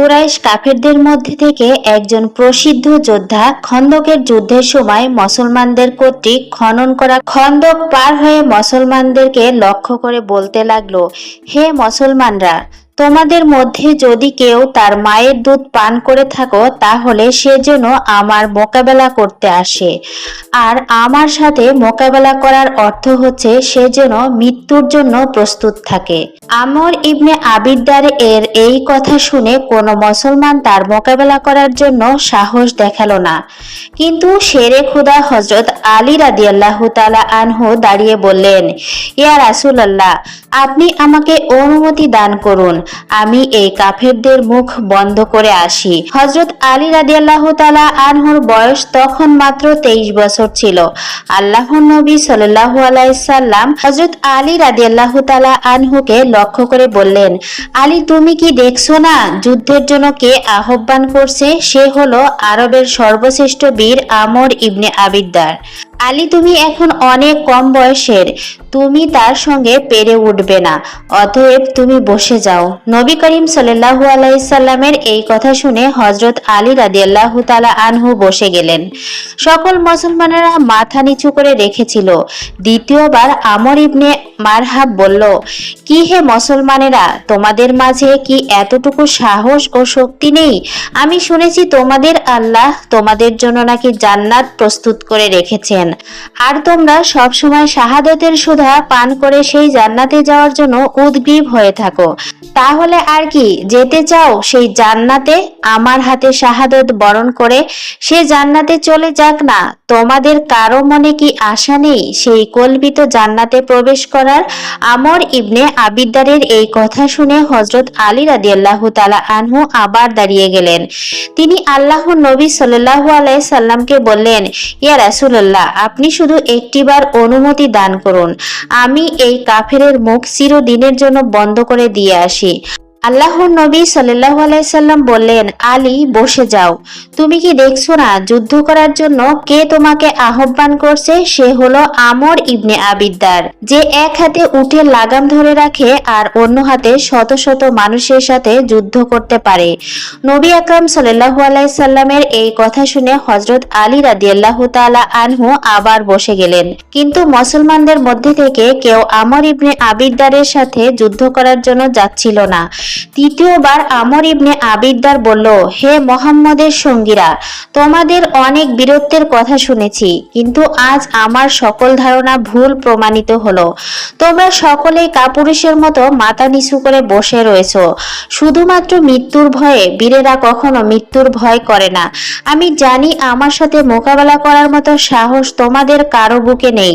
কুরাইশ কাফেরদের মধ্যে থেকে একজন প্রসিদ্ধ যোদ্ধা খন্দকের যুদ্ধের সময় মুসলমানদের কর্তৃক খনন করা খন্দক পার হয়ে মুসলমানদেরকে লক্ষ্য করে বলতে লাগল, হে মুসলমানরা তোমাদের মধ্যে যদি কেউ তার মায়ের দুধ পান করে থাকো, তাহলে সে যেন আমার মোকাবেলা করতে আসে। আর আমার সাথে মোকাবেলা করার অর্থ হচ্ছে সে যেন মৃত্যুর জন্য প্রস্তুত থাকে। আমর ইবনে আবিদ্দার এর এই কথা শুনে কোনো মুসলমান তার মোকাবেলা করার জন্য সাহস দেখাল না। কিন্তু শেরে খুদা হজরত আলী রাদিয়াল্লাহু তাআলা আনহু দাঁড়িয়ে বললেন, ইয়া রাসূলুল্লাহ, আপনি আমাকে অনুমতি দান করুন। আমি এই কাফেরদের মুখ বন্ধ করে আসি। হজরত আলী রাদিয়াল্লাহু তাআলা আনহুর বয়স তখন মাত্র তেইশ বছর ছিল। আল্লাহর নবী সাল্লাল্লাহু আলাইহি সাল্লাম হজরত আলী রাদিয়াল্লাহু তাআলা আনহুকে লক্ষ্য করে বললেন, আলী, তুমি কি দেখছ না যুদ্ধের জন্য কে আহ্বান করছে? সে হলো আরবের সর্বশ্রেষ্ঠ বীর আমর ইবনে আবিদ্দার। আলী, তুমি এখন অনেক কম বয়সের। তুমি তার সঙ্গে পেরে উঠবে না। অতএব তুমি বসে যাও। নবী করিম সাল্লাল্লাহু আলাইসাল্লামের এই কথা শুনে হজরত আলী রাদিয়াল্লাহু তালা আনহু বসে গেলেন। সকল মুসলমানেরা মাথা নিচু করে রেখেছিল। দ্বিতীয়বার আমর ইবনে মারহাব বলল কি হে মুসলমানেরা? তোমাদের মাঝে কি এতটুকু সাহস ও শক্তি নেই? আমি শুনেছি তোমাদের আল্লাহ তোমাদের জন্য নাকি জান্নাত প্রস্তুত করে রেখেছেন। আর তোমরা সবসময় শাহাদতের সুধা পান করে সেই জান্নাতে যাওয়ার জন্য উদ্গ্রীব হয়ে থাকো। তাহলে আর কি, যেতে চাও সেই জান্নাতে? আমার হাতে শাহাদত বরণ করে সে জান্নাতে চলে যাক না। তোমাদের কারও মনে কি আশা নেই সেই কল্পিত জান্নাতে প্রবেশ করার? আমর ইবনে আবিদ্দারের এই কথা শুনে হজরত আলী রাদিয়াল্লাহু তালা আনহু আবার দাঁড়িয়ে গেলেন। তিনি আল্লাহ নবী সাল্লাহ আলাই সাল্লামকে বললেন, ইয়া রাসুল্লাহ আপনি শুধু একটিবার অনুমতি দান করুন। আমি এই কাফেরের মুখ চিরদিনের জন্য বন্ধ করে দিয়ে আসি। আল্লাহর নবী সাল্লাল্লাহু আলাইহি সাল্লাম বললেন, আলী, বসে যাও। তুমি কি দেখছ না, যুদ্ধ করার জন্য কে তোমাকে আহ্বান করছে? সে হলো আমর ইবনে আবিদ্দার। যে এক হাতে উঠে লাগাম ধরে রাখে আর অন্য হাতে শত শত মানুষের সাথে যুদ্ধ করতে পারে। নবী আকরাম সাল্লাল্লাহু আলাইহি সাল্লামের এই কথা শুনে হযরত আলী রাদিয়াল্লাহু তাআলা আনহু আবার বসে গেলেন। কিন্তু মুসলমানদের মধ্যে থেকে কেউ আমর ইবনে আবিদ্দারের সাথে যুদ্ধ করার জন্য যাচ্ছিল না। তৃতীয়বার আমর ইবনে আবিদ্দার বলল, হে মোহাম্মদের সঙ্গীরা, তোমাদের অনেক বীরত্বের কথা শুনেছি, কিন্তু আজ আমার সকল ধারণা ভুল প্রমাণিত হলো। তোমরা সকলেই কাপুরুষের মতো মাথা নিচু করে বসে রয়েছ। শুধুমাত্র মৃত্যুর ভয়ে বীরেরা কখনো মৃত্যুর ভয় করে না। আমি জানি আমার সাথে মোকাবেলা করার মতো সাহস তোমাদের কারও বুকে নেই।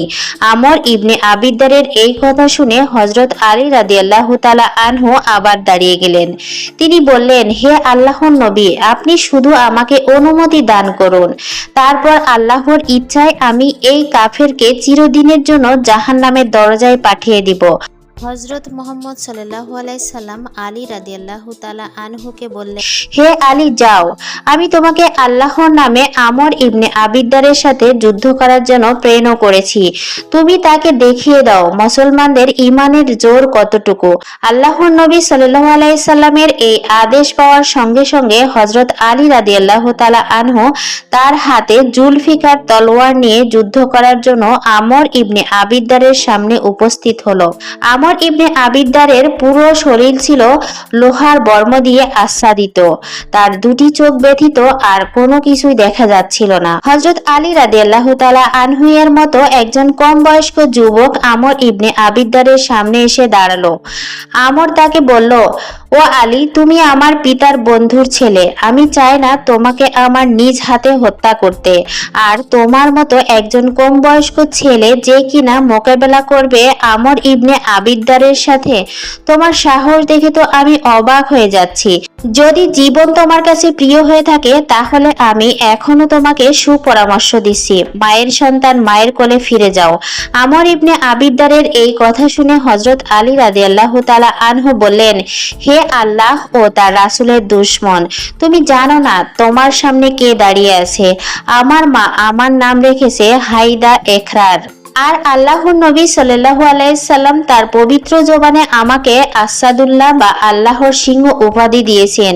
আমর ইবনে আবিদ্দারের এই কথা শুনে হজরত আলী রাদিয়াল্লাহু তাআলা আনহু আবার দাঁড়িয়ে গেলেন। তিনি বললেন, হে আল্লাহর নবী, আপনি শুধু আমাকে অনুমতি দান করুন। তারপর আল্লাহর ইচ্ছায় আমি এই কাফেরকে চিরদিনের জন্য জাহান্নামের দরজায় পাঠিয়ে দিব। হজরত মোহাম্মদ আলাইহি সাল্লাম আলী রাদিয়াল্লাহু তাআলা আনহুকে বললেন, হে আলী, যাও। আমি তোমাকে আল্লাহর নামে আমর ইবনে আবিদ্দারের সাথে যুদ্ধ করার জন্য প্রেরণ করেছি। তুমি তাকে দেখিয়ে দাও, মুসলমানদের ইমানের জোর কতটুকু। আল্লাহর নবী সাল্লাল্লাহু আলাইহি সাল্লামের এই আদেশ পাওয়ার সঙ্গে সঙ্গে হযরত আলী রাদিয়াল্লাহু তালা আনহু তার হাতে জুলফিকার তলোয়ার নিয়ে যুদ্ধ করার জন্য আমর ইবনে আবিদ্দারের সামনে উপস্থিত হলো। আমর ইবনে আবিদ্দারের পুরো শরীর ছিল লোহার বর্ম দিয়ে আচ্ছাদিত। তার দুটি চোখ ব্যথিত আর কোনো কিছুই দেখা যাচ্ছিল না। হজরত আলী রাদিয়াল্লাহু তালা আনহুয়ের মতো একজন কম বয়স্ক যুবক আমর ইবনে আবিদ্দারের সামনে এসে দাঁড়াল। আমর তাকে বলল ও আলী, তুমি আমার পিতার বন্ধুর ছেলে। আমি চাই না তোমাকে আমার নিজ হাতে হত্যা করতে। আর তোমার মতো একজন কম বয়স্ক ছেলে যে কিনা মোকাবেলা করবে আমর ইবনে আবিদ্দারের সাথে। তোমার সাহস দেখে তো আমি অবাক হয়ে যাচ্ছি। যদি জীবন তোমার কাছে প্রিয় হয়ে থাকে, তাহলে আমি এখনও তোমাকে সুপরামর্শ দিচ্ছি। মায়ের সন্তান মায়ের কোলে ফিরে যাও। আমর ইবনে আবিদ্দারের এই কথা শুনে হজরত আলী রাদিয়াল্লাহু তাআলা আনহু বললেন, হে আল্লাহ ও তার রাসুলের দুশ্মন। তুমি জানো না তোমার সামনে কে দাঁড়িয়ে আছে? আমার মা আমার নাম রেখেছে হাইদা এখরার। আর আল্লাহর নবী সাল্লাল্লাহু আলাইসাল্লাম তার পবিত্র জবানে আমাকে আসাদুল্লাহ বা আল্লাহর সিংহ উপাধি দিয়েছেন।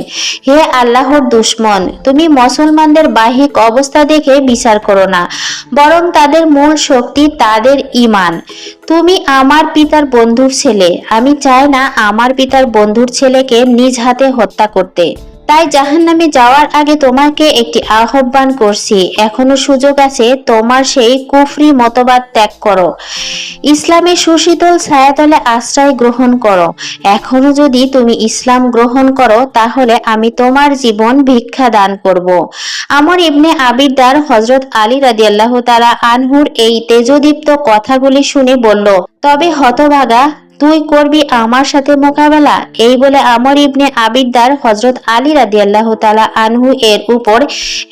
হে আল্লাহর দুশ্মন, তুমি মুসলমানদের বাহিক অবস্থা দেখে বিচার করো না, বরং তাদের মূল শক্তি তাদের ইমান তুমি আমার পিতার বন্ধুর ছেলে, আমি চাই না আমার পিতার বন্ধুর ছেলেকে নিজ হাতে হত্যা করতে। তাই জাহান্নামে যাওয়ার আগে তোমাকে একটি আহ্বান করছি। এখনও সুযোগ আছে, তোমার সেই কুফরি মতবাদ ত্যাগ করো। ইসলামের সুশীতল ছায়াতলে আশ্রয় গ্রহণ করো। এখনও যদি তুমি ইসলাম গ্রহণ করো, তাহলে আমি তোমার জীবন ভিক্ষা দান করব। আমার ইবনে আবিদার হজরত আলী রাদিয়াল্লাহু তাআলা আনহুর এই তেজদীপ্ত কথাগুলি শুনে বলল, তবে হতভাগা তুই করবি আমার সাথে মোকাবেলা? এই বলে আমর ইবনে আবিদার হজরত আলী রাদিয়াল্লাহু তাআলা আনহু এর উপর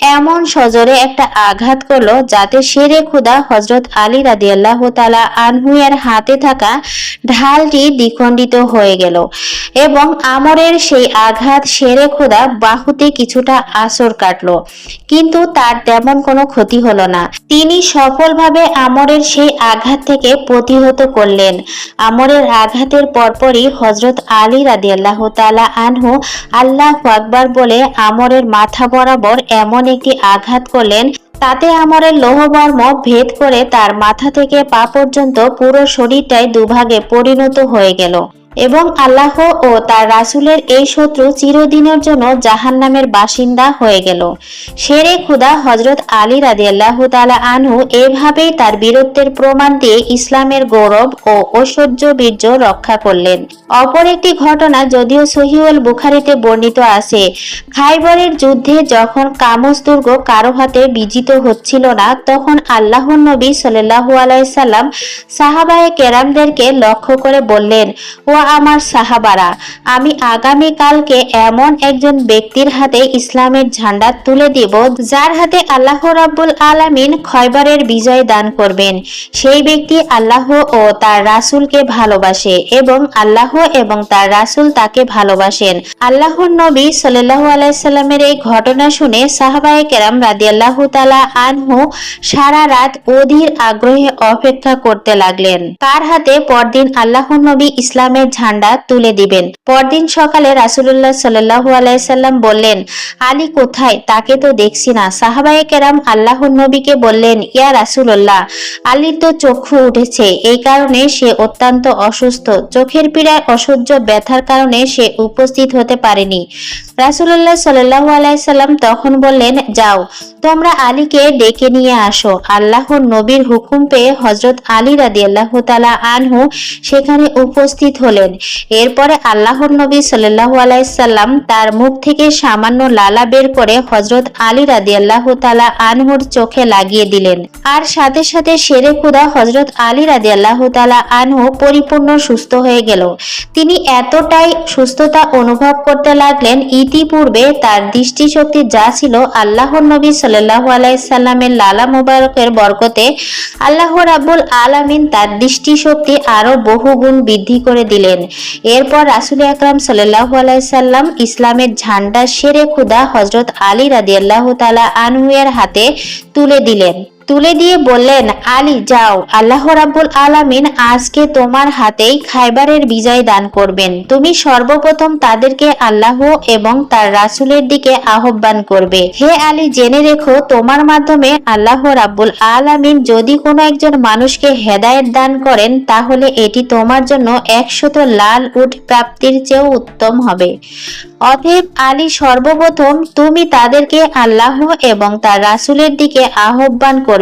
এমন সজোরে একটা আঘাত করল যাতে শেরে খুদা হজরত আলী রাদিয়াল্লাহু তাআলা আনহু এর হাতে থাকা ঢালটি দ্বিখণ্ডিত হয়ে গেল এবং আমরের সেই আঘাত শেরে খুদা বাহুতে কিছুটা আসর কাটলো। কিন্তু তার তেমন কোনো ক্ষতি হলো না। তিনি সফলভাবে আমরের সেই আঘাত থেকে প্রতিহত করলেন। আমরের আঘাতের পরপরই হজরত আলী রাদিয়াল্লাহ তালা আনহু আল্লাহ আকবার বলে আমরের মাথা বরাবর এমন একটি আঘাত করলেন, তাতে আমরের লোহবর্ম ভেদ করে তার মাথা থেকে পা পর্যন্ত পুরো শরীরটাই দুভাগে পরিণত হয়ে গেল। এবং আল্লাহ ও তার রাসূলের এই শত্রু চিরদিনের জন্য জাহান্নামের বাসিন্দা হয়ে গেল। শেরে খুদা হজরত আলী রাদিয়াল্লাহু তাআলা আনহু এভাবেই তার বীরত্বের প্রমাণ দিয়ে ইসলামের গৌরব ও ঐশ্বর্য বীর্য রক্ষা করলেন। অপর একটি ঘটনা যদিও সহিউল বুখারিতে বর্ণিত আছে, খাইবরের যুদ্ধে যখন কামস দুর্গ কারও হাতে বিজিত হচ্ছিল না, তখন আল্লাহর নবী সাল্লাল্লাহু আলাইহি সাল্লাম সাহাবায়ে কেরামদেরকে লক্ষ্য করে বললেন, ও আমার সাহাবারা, আমি আগামী কালকে এমন একজন ব্যক্তির হাতে ইসলামের ঝান্ডা তুলে দিব, যার হাতে আল্লাহ রাব্বুল আলামিন খয়বারের বিজয় দান করবেন। সেই ব্যক্তি আল্লাহ ও তার রাসূলকে ভালোবাসে এবং আল্লাহ এবং তার রাসূল তাকে ভালোবাসেন। আল্লাহর নবী সাল্লাল্লাহু আলাইহি সাল্লামের এই ঘটনা শুনে সাহাবায়ে কেরাম রাদিয়াল্লাহু তাআলা আনহু সারা রাত অধীর আগ্রহে অপেক্ষা করতে লাগলেন। কার হাতে পরদিন আল্লাহর নবী ইসলামের ঝান্ডা তুলে দিবেন। পরদিন সকালে রাসূলুল্লাহ সাল্লাল্লাহু আলাইহি সাল্লাম বললেন, আলী কোথায়? তাকে তো দেখছি না। সাহাবায়ে কেরাম আল্লাহর নবীকে বললেন, ইয়া রাসূলুল্লাহ, আলীর তো চক্ষু উঠেছে। এই কারণে সে অত্যন্ত অসুস্থ। চোখের পীড়ায় অসহ্য ব্যথার কারণে সে উপস্থিত হতে পারেনি। রাসূলুল্লাহ সাল্লাল্লাহু আলাইসাল্লাম তখন বললেন, যাও, তোমরা আলীকে ডেকে নিয়ে আসো। আল্লাহর নবীর হুকুম পেয়ে হজরত আলী রাদিয়াল্লাহু তাআলা আনহু সেখানে উপস্থিত হলেন। এরপরে আল্লাহর নবী সাল্লাল্লাহু আলাইহি সাল্লাম তার মুখ থেকে সামান্য লালা বের করে হজরত আলী রাদিয়াল্লাহু তাআলা আনহুর চোখে লাগিয়ে দিলেন। আর সাথে সাথে শেরে খুদা হজরত আলী রাদিয়াল্লাহু তাআলা আনহু পরিপূর্ণ সুস্থ হয়ে গেল। তিনি এতটাই সুস্থতা অনুভব করতে লাগলেন, ইতিপূর্বে তার দৃষ্টিশক্তি যা ছিল আল্লাহর নবী সাল্লাল্লাহু আলাইহি সাল্লামের লালা মোবারকের বরকতে আল্লাহ রাব্বুল আলামিন তার দৃষ্টিশক্তি আরও বহুগুণ বৃদ্ধি করে দিলেন। এরপর রাসুল আকরাম সাল্লাহ আলাইসাল্লাম ইসলামের ঝান্ডা সেরে খুদা হজরত আলী রাদিয়াল্লাহ তালা আনহুয়ের হাতে তুলে দিলেন। তুলে দিয়ে বললেন, আলী, যাও। আল্লাহ রাব্বুল আলামিন আজকে তোমার হাতেই খাইবারের বিজয় দান করবেন। তুমি সর্বপ্রথম তাদেরকে আল্লাহ এবং তার রাসূলের দিকে আহ্বান করবে। হে আলী, জেনে রেখো, তোমার মাধ্যমে আল্লাহ রাব্বুল আলামিন যদি কোনো একজন মানুষকে হেদায়েত দান করেন, তাহলে এটি তোমার জন্য একশত লাল উট প্রাপ্তির চেয়েও উত্তম হবে। অতএব আলী, সর্বপ্রথম তুমি তাদেরকে আল্লাহ এবং তার রাসূলের দিকে আহ্বান করবে।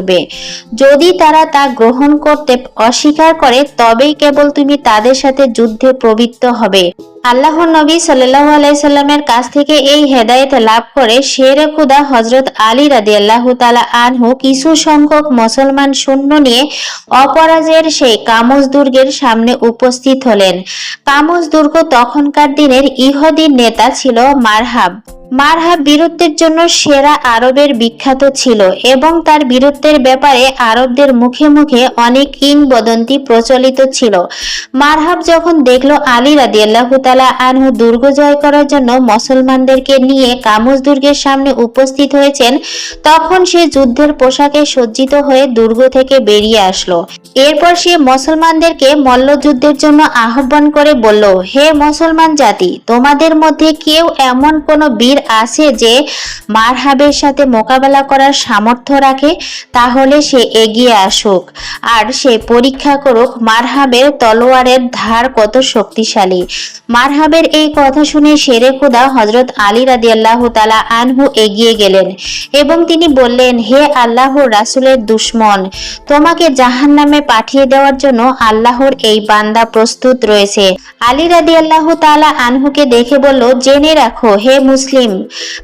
যদি তারা তা গ্রহণ করতে অস্বীকার করে, তবেই কেবল তুমি তাদের সাথে যুদ্ধে প্রবৃত্ত হবে। আল্লাহর নবী সাল্লাল্লাহু আলাইহি সাল্লামের কাছ থেকে এই হেদায়েত লাভ করে শেরে খুদা হযরত আলী রাদিয়াল্লাহু তাআলা আনহু কিছু সংখ্যক মুসলমান শূন্য নিয়ে অপরাজের সেই কামস দুর্গের সামনে উপস্থিত হলেন। কামস দুর্গ তখনকার দিনের ইহুদির নেতা ছিল মারহাব। মারহাব বীরত্বের জন্য সেরা আরবের বিখ্যাত ছিল এবং তার বীরত্বের ব্যাপারে আরবদের মুখে মুখে অনেক কিংবদন্তি প্রচলিত ছিল। মারহাব যখন দেখল আলী রাদিয়াল্লাহু তাআলা আনহু দুর্গ জয় করার জন্য মুসলমানদেরকে নিয়ে কামুজ দুর্গের সামনে উপস্থিত হয়েছেন, তখন সে যুদ্ধের পোশাকে সজ্জিত হয়ে দুর্গ থেকে বেরিয়ে আসলো। এরপর সে মুসলমানদেরকে মল্লযুদ্ধের জন্য আহ্বান করে বলল, হে মুসলমান জাতি, তোমাদের মধ্যে কেউ এমন কোনো বীর আছে যে মারহাবের সাথে মোকাবেলা করার সামর্থ্য রাখে, তাহলে সে এগিয়ে আসুক। আর সে পরীক্ষা করুক মারহাবের তলোয়ারের ধার কত শক্তিশালী। মারহাবের এই কথা শুনে শেরে খুদা হজরত আলী রাদিয়াল্লাহ তালা আনহু এগিয়ে গেলেন এবং তিনি বললেন, হে আল্লাহর রাসূলের দুশ্মন, তোমাকে জাহান নামে পাঠিয়ে দেওয়ার জন্য আল্লাহর এই বান্দা প্রস্তুত রয়েছে। আলী রাদিয়াল্লাহু তাআলা আনহুকে দেখে বলল, জেনে রাখো, হে মুসলিম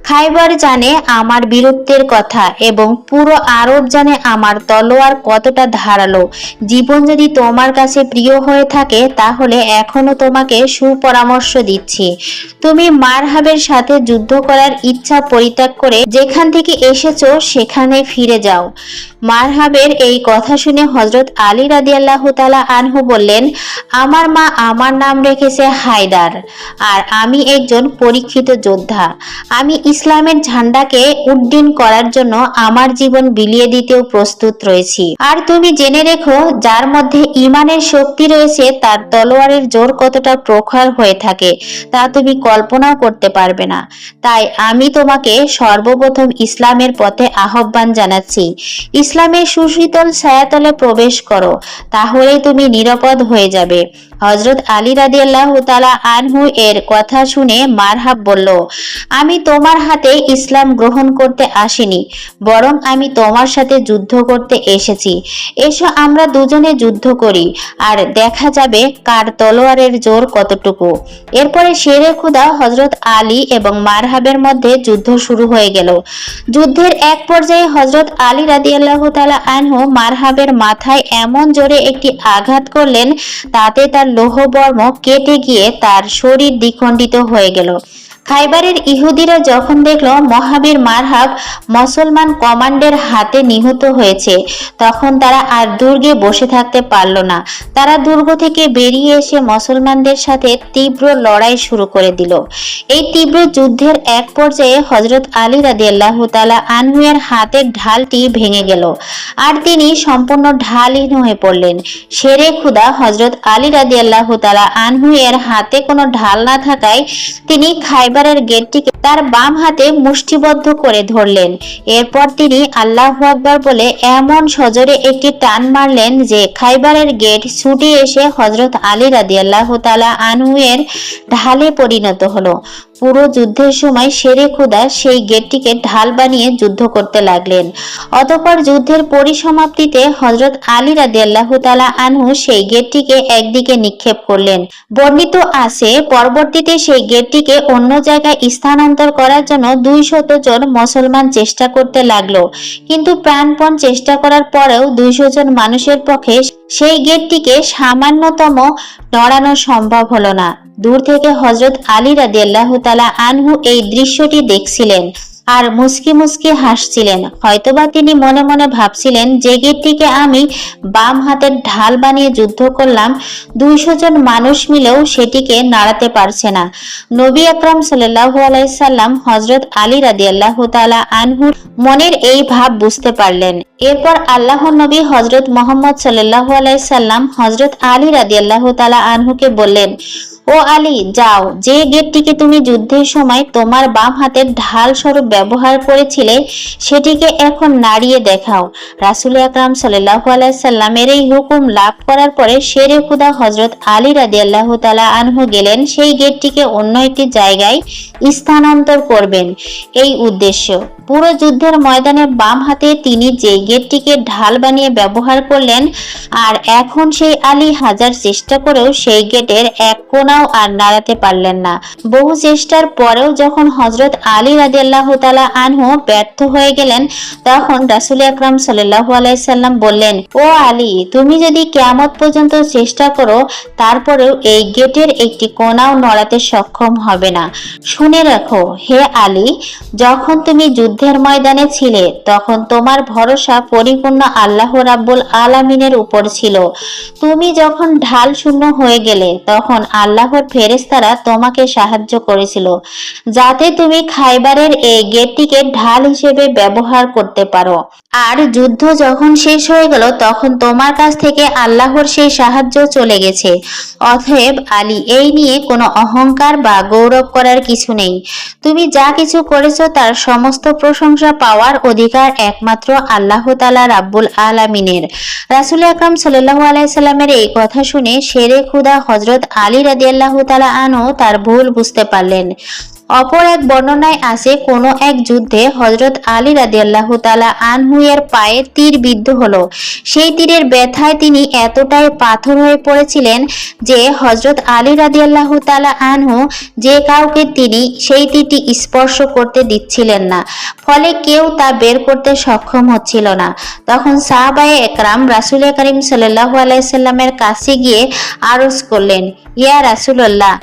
খাইবার জানে আমার বীরত্বের কথা এবং পুরো আরব জানে আমার তলোয়ার কতটা ধারালো। জীবন যদি তোমার কাছে প্রিয় হয়ে থাকে, তাহলে এখনও তোমাকে সুপরামর্শ দিচ্ছি। তুমি মারহাবের সাথে যুদ্ধ করার ইচ্ছা পরিত্যাগ করে যেখান থেকে এসেছ, সেখানে ফিরে যাও। মারহাবের এই কথা শুনে হজরত আলী রাদিয়াল্লাহু তাআলা আনহু বললেন, আমার মা আমার নাম রেখেছে হায়দার, আর আমি একজন পরীক্ষিত যোদ্ধা। আমি ইসলামের ঝান্ডাকে উড্ডীন করার জন্য আমার জীবন বিলিয়ে দিতেও প্রস্তুত রয়েছি। আর তুমি জেনে রেখো, যার মধ্যে ইমানের শক্তি রয়েছে, তার তলোয়ারের জোর কতটা প্রখর হয়ে থাকে, তা তুমি কল্পনাও করতে পারবে না। তাই আমি তোমাকে সর্বপ্রথম ইসলামের পথে আহ্বান জানাচ্ছি। ইসলামের সুশীতল ছায়াতলে প্রবেশ করো তাহলেই তুমি নিরাপদ হয়ে যাবে। হজরত আলী রাদিয়াল্লাহু তাআলা আনহু এর কথা শুনে মারহাব বলল, আমি তোমার হাতে ইসলাম গ্রহণ করতে আসিনি, বরং আমি তোমার সাথে যুদ্ধ করতে এসেছি। এসো আমরা দুজনে যুদ্ধ করি, আর দেখা যাবে কার তলোয়ারের জোর কতটুকু। এরপরে শেরে খুদা হজরত আলী এবং মারহাবের মধ্যে যুদ্ধ শুরু হয়ে গেল। যুদ্ধের এক পর্যায়ে হজরত আলী রাদিয়াল্লাহু তাআলা আনহু মারহাবের মাথায় এমন জোরে একটি আঘাত করলেন, তাতে তার লৌহবর্ম কেটে গিয়ে তার শরীর দ্বিখণ্ডিত হয়ে গেল। খাইবারের ইহুদিরা যখন দেখল মহাবীর মারহাব মুসলমান কমান্ডের হাতে নিহত হয়েছে, তখন তারা আর দুর্গে বসে থাকতে পারল না। তারা দুর্গ থেকে বেরিয়ে এসে মুসলমানদের সাথে তীব্র লড়াই শুরু করে দিল। এই তীব্র যুদ্ধের এক পর্যায়ে হজরত আলী রাদিয়াল্লাহ তালা আনহুয়ের হাতের ঢালটি ভেঙে গেল আর তিনি সম্পূর্ণ ঢালহীন হয়ে পড়লেন। শেরে খুদা হজরত আলী রাদিয়াল্লাহ তালা আনহুয়ের হাতে কোনো ঢাল না থাকায় তিনি খাইবারের গেটটিকে তার বাম হাতে মুষ্টিবদ্ধ করে ধরলেন। এরপর তিনি আল্লাহ আকবর বলে এমন সজরে একটি টান মারলেন যে খাইবারের গেট ছুটে এসে হজরত আলী রাদিয়াল্লাহ তালা আনুয়ের ঢালে পরিণত হলো। পুরো যুদ্ধের সময় শেরে খুদা সেই গেটটিকে ঢাল বানিয়ে যুদ্ধ করতে লাগলেন। অতঃপর যুদ্ধের পরিসমাপ্তিতে হজরত আলী রাদিয়াল্লাহ তালা আনহু সেই গেটটিকে একদিকে নিক্ষেপ করলেন। বর্ণিত আছে, পরবর্তীতে সেই গেটটিকে অন্য জায়গায় স্থানান্তর করার জন্য দুই জন মুসলমান চেষ্টা করতে লাগল। কিন্তু প্রাণপণ চেষ্টা করার পরেও দুইশো জন মানুষের পক্ষে সেই গেটটিকে সামান্যতম নড়ানো সম্ভব হলো না। দূর থেকে হজরত আলী রাদিয়াল্লাহ তালা আনহু এই দৃশ্যটি দেখছিলেন আর মুসকি মুসকি হাসছিলেন। হয়তোবা তিনি মনে মনে ভাবছিলেন, যে গেটটিকে আমি বাম হাতের ঢাল বানিয়ে যুদ্ধ করলাম, দুইশো জন মানুষ মিলেও সেটিকে নাড়াতে পারছে না। নবী আকরাম সাল্লাহ আলাইসাল্লাম হজরত আলী রাদিয়াল্লাহ তালা আনহুর মনের এই ভাব বুঝতে পারলেন। এরপর আল্লাহ নবী হজরত মোহাম্মদ সাল্লাহ আলাইসাল্লাম হজরত আলী রাদিয়াল্লাহ তালা আনহুকে বললেন, ও আলী, যাও। যে গেটটিকে তুমি যুদ্ধের সময় তোমার বাম হাতের ঢাল স্বরূপ ব্যবহার করেছিলে, সেটিকে এখন নাড়িয়ে দেখাও। রাসুল আকরাম সাল্লাহ আলাইসাল্লামের এই হুকুম লাভ করার পরে শেরে খুদা হজরত আলী রাদি আল্লাহ তালা আনহু গেলেন, সেই গেটটিকে অন্য একটি জায়গায় স্থানান্তর করবেন। এই উদ্দেশ্য। পুরো যুদ্ধের ময়দানে বাম হাতে তিনি যে গেটটিকে ঢাল বানিয়ে ব্যবহার করলেন, আর এখন সেই আলী হাজার চেষ্টা করেও সেই গেটের এক কোনাও আর নাড়াতে পারলেন না। বহু চেষ্টার পরেও যখন হজরত আলী রাদিয়াল্লাহ তালা আনহু ব্যর্থ হয়ে গেলেন, তখন রাসুল আকরাম সাল্লাহ আলাইসাল্লাম বললেন, ও আলী, তুমি যদি কেয়ামত পর্যন্ত চেষ্টা করো, তারপরেও এই গেটের একটি কোনাও নড়াতে সক্ষম হবে না। শুনে রাখো, হে আলী, যখন তুমি যুদ্ধের ময়দানে ছিলে, তখন তোমার ভরসা পরিপূর্ণ আল্লাহ রাব্বুল আলামিনের উপর ছিল। তুমি যখন ঢাল শূন্য হয়ে গেলে, তখন আল্লাহর ফেরেস্তারা তোমাকে সাহায্য করেছিল, যাতে তুমি খাইবারের এই গেটটিকে ঢাল হিসেবে ব্যবহার করতে পারো। আর যুদ্ধ যখন শেষ হয়ে গেল, তখন তোমার কাছ থেকে আল্লাহর সেই সাহায্য চলে গেছে। অতএব আলী, এই নিয়ে কোনো অহংকার বা গৌরব করার কিছু নেই। তুমি যা কিছু করেছ, তার সমস্ত প্রশংসা পাওয়ার অধিকার একমাত্র আল্লাহ তালা রাব্বুল আলামিনের। রাসুল আকরাম সাল্লাহ আলাইসাল্লামের এই কথা শুনে শেরে খুদা হজরত আলী রাদিয়াল্লাহু তালা আনও তার ভুল বুঝতে পারলেন। অপর এক বর্ণনায় আসে কোনো এক যুদ্ধে হজরত আলী রাদিয়াল্লাহু তালা আনহুয়ের পায়ে তীর বিদ্ধ হলো। সেই তীরের ব্যথায় তিনি এতটাই পাথর হয়ে পড়েছিলেন যে হজরত আলী রাদিয়াল্লাহু তালা আনহু যে কাউকে তিনি সেই তীরটি স্পর্শ করতে দিচ্ছিলেন না। ফলে কেউ তা বের করতে সক্ষম হচ্ছিল না। তখন সাহাবায়ে একরাম রাসুল করিম সাল্লাহ আলাইসাল্লামের কাছে গিয়ে আরজ করলেন, ইয়া রাসুল্লাহ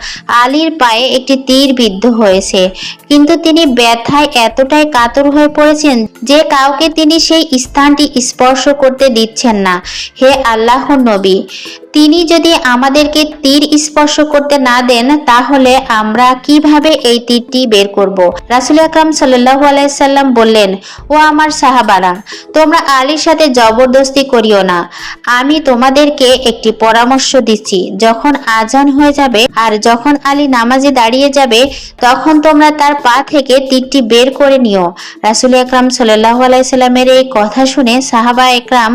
আলীর পায়ে একটি তীর বিদ্ধ হয়েছে কিন্তু তিনি ব্যথায় এতটাই কাতর হয়ে পড়েছেন যে কাউকে তিনি সেই স্থানটি স্পর্শ করতে দিচ্ছেন না। হে আল্লাহ নবী তিনি যদি আমাদেরকে তীর স্পর্শ করতে না দেন, তাহলে আমরা কীভাবে এই তীরটি বের করব? রাসুল আকরাম সাল্লাহ আলাইসাল্লাম বললেন, ও আমার সাহাবারা, তোমরা আলীর সাথে জবরদস্তি করিও না। আমি তোমাদেরকে একটি পরামর্শ দিচ্ছি। যখন আজান হয়ে যাবে আর যখন আলী নামাজে দাঁড়িয়ে যাবে, তখন তোমরা তার পা থেকে তীরটি বের করে নিও। রাসুল আকরাম সাল্লাহ আলাইসাল্লামের এই কথা শুনে সাহাবা একরাম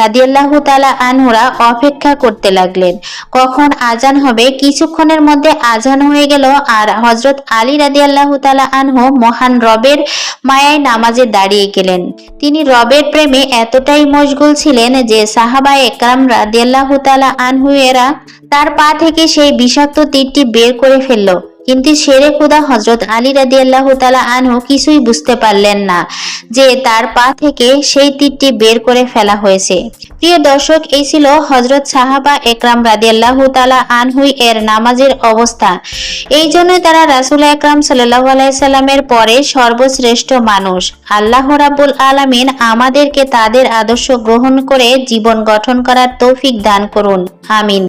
রাদিয়াল্লাহু তালা আনহুরা অপেক্ষা করতে লাগলেন। কখন আজান হবে? কিছুক্ষণের মধ্যে আজান হয়ে গেল আর হজরত আলী রাদিয়াল্লাহু তালা আনহু মহান রবের মায়ায় নামাজে দাঁড়িয়ে গেলেন। তিনি রবের প্রেমে এতটাই মশগুল ছিলেন যে সাহাবা একরাম রাদিয়াল্লাহু তালা এরা তার পা থেকে সেই বিষাক্ত তীরটি বের করে ফেলল। কিন্তু শেরে খুদা হজরত আলী রাদি আল্লাহ তালা আনহু কিছুই বুঝতে পারলেন না যে তার পা থেকে সেই তীরটি বের করে ফেলা হয়েছে। প্রিয় দর্শক, এই ছিল হজরত সাহাবা একরাম রাদি আল্লাহ তালা আনহুই এর নামাজের অবস্থা। এই জন্যই তারা রাসুল একরাম সাল্লাহ আলাইসাল্লামের পরে সর্বশ্রেষ্ঠ মানুষ। আল্লাহ রাবুল আলামিন আমাদেরকে তাদের আদর্শ গ্রহণ করে জীবন গঠন করার তৌফিক দান করুন। আমিন।